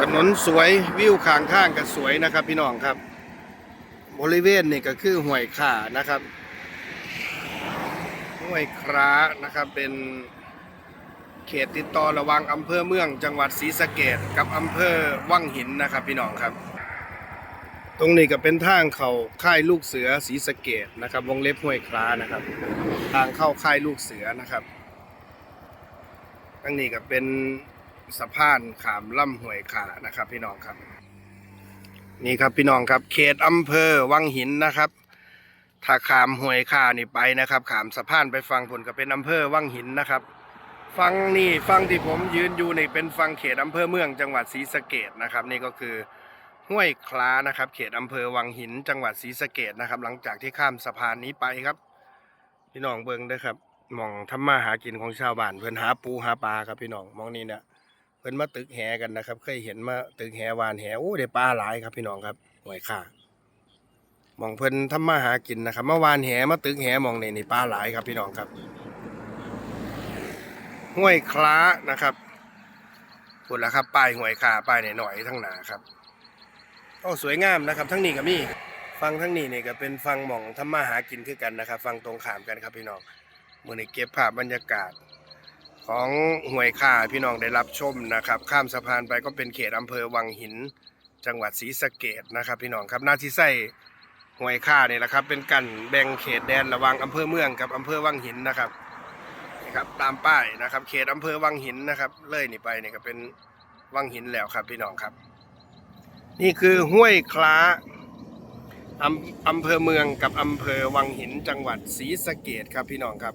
ถนนสวยวิวข้างข้างก็สวยนะครับ พี่น้องครับ บริเวณนี่ก็คือห้วยข่านะครับห้วยคร้านะครับเป็นเขตติดต่อระหว่างอำเภอเมืองจังหวัดศรีสะเกดกับอำเภอวังหินนะครับ พี่น้องครับ ตรงนี้ก็เป็นทางเข้าค่ายลูกเสือศรีสะเกดนะครับ วงเล็บห้วยคร้านะครับ ทางเข้าค่ายลูกเสือนะครับทางนี้ก็เป็น สะพานขามล่ำห้วยขานะครับ พี่น้องครับ นี่ครับพี่น้องครับ เขตอำเภอวังหินนะครับ ถ้าขามห้วยขานี่ไปนะครับ ขามสะพานไปฟังผลก็เป็นอำเภอวังหินนะครับฟังนี่ฟังที่ผมยืนอยู่นี่เป็นฟังเขตอำเภอเมืองจังหวัดศรีสะเกดนะครับ นี่ก็คือห้วยคล้านะครับ เขตอำเภอวังหิน จังหวัดศรีสะเกดนะครับ หลังจากที่ข้ามสะพานนี้ไปครับ พี่น้องเบิ่งด้อครับมองทำมาหากินของชาวบ้านเพิ่อนหาปูหาปลาครับพี่น้องมองนี้เนี่ย พิ่นมาตึกแหกันนะครับ เคยเห็นมาตึกแหวานแหโอ้ได้ปลาหลายครับพี่น้องครับหวยค่ามองเพิ่นทำมาหากินนะครับเมื่อวานแหมาตึกแหมองในนี่ปลาหลายครับพี่น้องครับห้วยคล้านะครับพูดแล้วครับป้ายห้วยคาป้ายหน่อยๆทั้งหนาครับโอ้สวยงามนะครับ ทั้งนี้ก็มีฟังทั้งนี้นี่ยก็เป็นฟังหม่องทำมาหากินคือกันนะครับ ฟังตรงขามกันครับพี่น้องเมื่อนี้เก็บภาพบรรยากาศ ของห้วยข่าพี่น้องได้รับชมนะครับ ข้ามสะพานไปก็เป็นเขตอำเภอวังหิน จังหวัดศรีสะเกดนะครับ พี่น้องครับหน้าที่ใส่ห้วยข่านี่แหละครับ เป็นกันแบ่งเขตแดนระหว่างอำเภอเมืองกับอำเภอวังหินนะครับนะครับตามป้ายนะครับ เขตอำเภอวังหินนะครับ เลยนี่ไปนี่ก็เป็นวังหินแล้วครับพี่น้องครับ นี่คือห้วยคล้าอำอำเภอเมืองกับอำเภอวังหินจังหวัดศรีสะเกดครับพี่น้องครับ